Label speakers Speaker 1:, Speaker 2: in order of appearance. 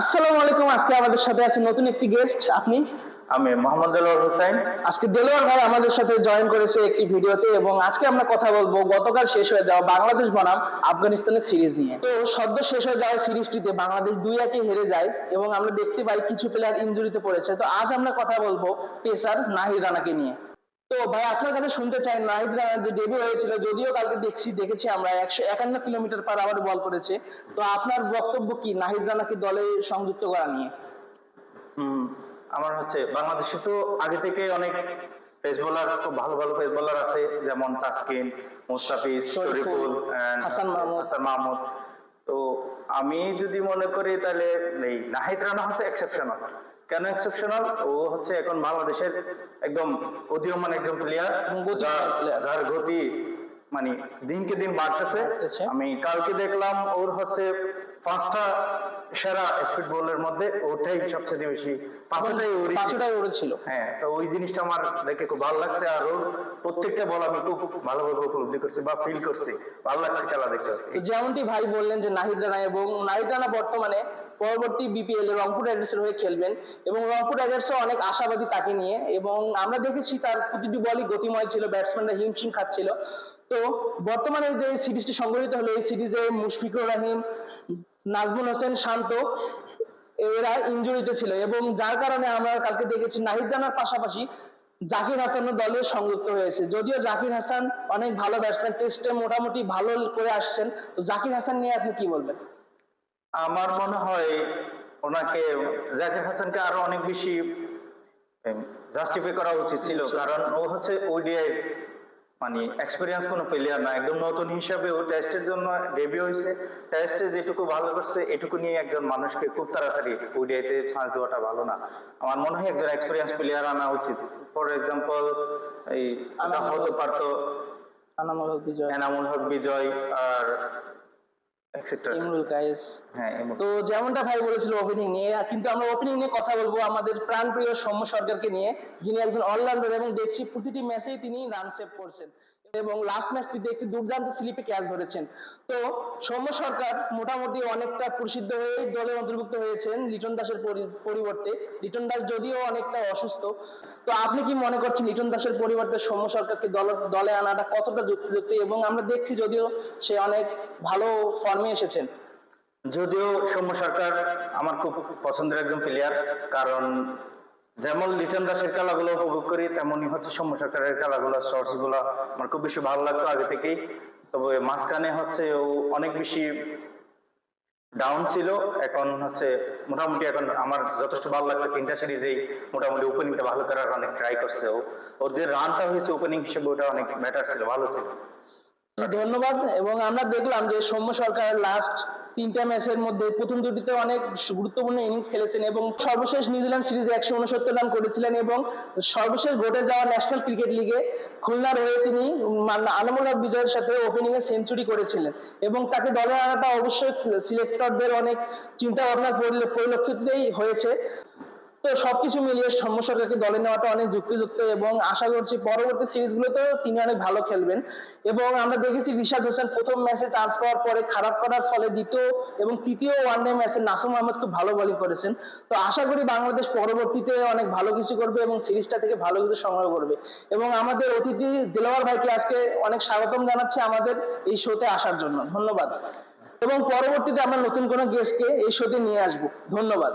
Speaker 1: আসসালামু আলাইকুম আজকে আমাদের সাথে আছে নতুন একটি গেস্ট আপনি?
Speaker 2: আমি মোহাম্মদ দেলোয়ার হোসেন।
Speaker 1: আজকে দেলোয়ার ভাই আমাদের সাথে জয়েন করেছে একটি ভিডিওতে এবং আজকে আমরা কথা বলব গতকাল শেষ হয়ে যাওয়া বাংলাদেশ বনাম আফগানিস্তানের সিরিজ নিয়ে। তো সদ্য শেষ হয়ে যাওয়া সিরিজটিতে বাংলাদেশ দুই একে হেরে যায় এবং আমরা দেখতে পাই কিছু প্লেয়ার ইঞ্জুরিতে পড়েছে। তো আজ আমরা কথা বলব পেসার নাহিদ রানাকে নিয়ে। তো ভাই আপনার কাছে শুনতে চাই নাহিদ রানা যে ডেবিউ হয়েছিল যদিও কালকে দেখছি দেখেছি আমরা একশো একান্ন কিলোমিটার পার আওয়ার বল করেছে। তো আপনার বক্তব্য কি নাহিদ রানাকে দলে সংযুক্ত করা নিয়ে?
Speaker 2: আমার হচ্ছে বাংলাদেশে তো আগে থেকে অনেক পেস বোলার খুব ভালো ভালো পেস বোলার আছে যেমন তাসকিন মুস্তাফিজ
Speaker 1: শরীফুল হাসান মাহমুদ।
Speaker 2: হাসান মাহমুদ। তো আমি যদি মনে করি তাহলে এই নাহিদ রানা হচ্ছে এক্সেপশনাল কেন এক্সেপশনাল ও হচ্ছে এখন বাংলাদেশের একদম উদীয়মান একজন প্লেয়ার যার গতি মানে দিনকে দিন বাড়তেছে।
Speaker 1: বাড়তেছে।
Speaker 2: আমি কালকে দেখলাম ওর হচ্ছে পাঁচটা সেরা স্পিড বলের মধ্যে ওটাই সবচেয়ে বেশি পাঁচটাই ছিল।
Speaker 1: পাঁচটাই উড়েছিল
Speaker 2: হ্যাঁ তো ওই জিনিসটা আমার দেখে খুব ভালো লাগছে। আর ওর প্রত্যেকটা বল আমি খুব ভালোভাবে উপলব্ধি করছি বা ফিল করছি। ভালো লাগছে খেলা দেখতে
Speaker 1: যেমনটি ভাই বললেন যে নাহিদ রানা এবং নাহিদ রানা বর্তমানে পরবর্তী বিপিএল এ রংপুর রাইডার্সের হয়ে খেলবেন এবং রংপুর রাইডার্সও অনেক আশাবাদী তাকে নিয়ে এবং আমরা দেখেছি তার প্রতিটি বলই গতিময় ছিল ব্যাটসম্যানরা হিমশিম খাচ্ছিল। তো বর্তমানে যে সিরিজটি সংগঠিত হলো, এই সিরিজে মুশফিকুর রহিম, নাজমুল হোসেন শান্ত এরা ইনজুরিতে ছিল এবং যার কারণে আমরা কালকে দেখেছি নাহিদ রানার পাশাপাশি জাকির হাসানও দলে সংযুক্ত হয়েছে। যদিও জাকির হাসান অনেক ভালো ব্যাটসম্যান টেস্টে মোটামুটি ভালো করে আসছেন, তো জাকির হাসান নিয়ে আপনি কি বলবেন?
Speaker 2: আমার মনে হয় ওনাকে জাকির হাসানকে আরও অনেক বেশি জাস্টিফাই করা উচিত ছিল। কারণ ও হচ্ছে ওডিআই মানে এক্সপিরিয়েন্স কোনো ফেলিয়ার না। একদম নতুন হিসাবে ও টেস্টের জন্য ডেবিউ হয়েছে। টেস্টে যেটুকু ভালো করছে এটুকু নিয়ে একজন মানুষকে খুব তাড়াতাড়ি ওডিআইতে চান্স দেওয়াটা ভালো না। আমার মনে হয় একজন এক্সপিরিয়েন্স প্লেয়ার আনা উচিত। ফর এক্সাম্পল এই হতে পারতো এনামুল হক বিজয় আর
Speaker 1: কায়েস
Speaker 2: হ্যাঁ
Speaker 1: তো যেমনটা ভাই বলেছিল ওপেনিং নিয়ে কিন্তু আমরা ওপেনিং নিয়ে কথা বলব আমাদের প্রাণপ্রিয় সৌম্য সরকারকে নিয়ে যিনি একজন অলরাউন্ডার এবং দেখছি প্রতিটি ম্যাচেই তিনি রান সেভ করছেন। এবং লাস্ট ম্যাচটিতে একটি দুর্দান্ত স্লিপে ক্যাচ ধরেছেন। তো সৌম্য সরকার মোটামুটি অনেকটা প্রসিদ্ধ হয়ে দলে অন্তর্ভুক্ত হয়েছেন লিটন দাসের পরিবর্তে। লিটন দাস যদিও অনেকটা অসুস্থ তো আপনি কি মনে করছেন লিটন দাসের পরিবর্তে সৌম্য সরকারকে দল- দলে আনাটা কতটা যুক্তিযুক্ত? এবং আমরা দেখছি যদিও সে অনেক ভালো ফর্মে এসেছেন।
Speaker 2: যদিও সৌম্য সরকার আমার খুব পছন্দের একজন প্লেয়ার কারণ যেমন লিটন দাসের খেলাগুলো উপভোগ করি, তেমনই হচ্ছে সৌম্য সরকারের খেলাগুলো শর্টসগুলো আমার খুব বেশি ভালো লাগতো আগে থেকেই। তবে মাঝখানে হচ্ছে ও অনেক বেশি ডাউন ছিল, এখন হচ্ছে মোটামুটি এখন আমার যথেষ্ট ভালো লাগছে। তিনটা সিরিজেই মোটামুটি ওপেনিংটা ভালো করার অনেক ট্রাই করছে ও। ওর যে রানটা হয়েছে ওপেনিং হিসেবে ওটা অনেক বেটার ছিল, ভালো ছিল।
Speaker 1: ধন্যবাদ, এবং আমরা দেখলাম যে সৌম্য সরকারের লাস্ট তিনটা ম্যাচের মধ্যে প্রথম দুটিতে অনেক গুরুত্বপূর্ণ ইনিংস খেলেছেন এবং সর্বশেষ নিউজিল্যান্ড সিরিজে একশো উনসত্তর রান করেছিলেন এবং সর্বশেষ ঘটে যাওয়া ন্যাশনাল ক্রিকেট লিগে খুলনার হয়ে তিনি আনামুল বিজয়ের সাথে ওপেনিং এ সেঞ্চুরি করেছিলেন এবং তাকে দলে আনাটা অবশ্যই সিলেক্টরদের অনেক চিন্তা ভাবনা পরিল- পরিলক্ষিতই হয়েছে। তো সবকিছু মিলিয়ে সৌম্য সরকারকে দলে নেওয়াটা অনেক যুক্তিযুক্ত এবং আশা করছি পরবর্তী সিরিজগুলোতেও তিনি অনেক ভালো খেলবেন। এবং আমরা দেখেছি রিশাদ হোসেন প্রথম ম্যাচে চান্স পাওয়ার পরে খারাপ করার ফলে দ্বিতীয় এবং তৃতীয় ওয়ানডে ম্যাচে নাসুম আহমেদ খুব ভালো বোলিং করেছেন। তো আশা করি বাংলাদেশ পরবর্তীতে অনেক ভালো কিছু করবে এবং সিরিজটা থেকে ভালো কিছু সংগ্রহ করবে। এবং আমাদের অতিথি দিলওয়ার ভাইকে আজকে অনেক স্বাগতম জানাচ্ছি আমাদের এই শোতে আসার জন্য। ধন্যবাদ। এবং পরবর্তীতে আমরা নতুন কোনো গেস্টকে এই শোতে নিয়ে আসব। ধন্যবাদ।